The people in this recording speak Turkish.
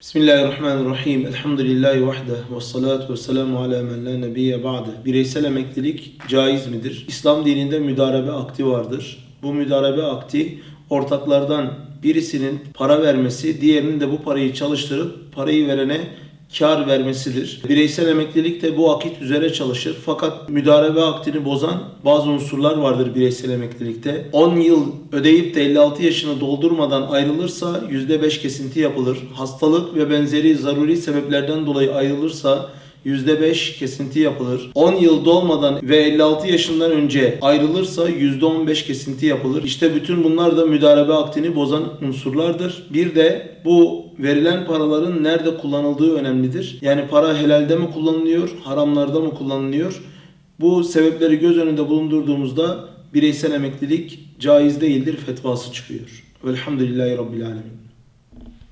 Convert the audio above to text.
Bismillahirrahmanirrahim. Elhamdülillahi vahde ve salatu ve selamu ala men la nebiyye ba'de. Bireysel emeklilik caiz midir? İslam dininde müdarebe akti vardır. Bu müdarebe akti ortaklardan birisinin para vermesi, diğerinin de bu parayı çalıştırıp parayı verene kar vermesidir. Bireysel emeklilik de bu akit üzere çalışır. Fakat müdarebe aktini bozan bazı unsurlar vardır bireysel emeklilikte. 10 yıl ödeyip de 56 yaşını doldurmadan ayrılırsa %5 kesinti yapılır. Hastalık ve benzeri zaruri sebeplerden dolayı ayrılırsa %5 kesinti yapılır. 10 yıl dolmadan ve 56 yaşından önce ayrılırsa %15 kesinti yapılır. İşte bütün bunlar da müdarebe aktini bozan unsurlardır. Bir de bu verilen paraların nerede kullanıldığı önemlidir. Yani para helalde mi kullanılıyor, haramlarda mı kullanılıyor? Bu sebepleri göz önünde bulundurduğumuzda bireysel emeklilik caiz değildir fetvası çıkıyor. Velhamdülillahi Rabbil Alemin.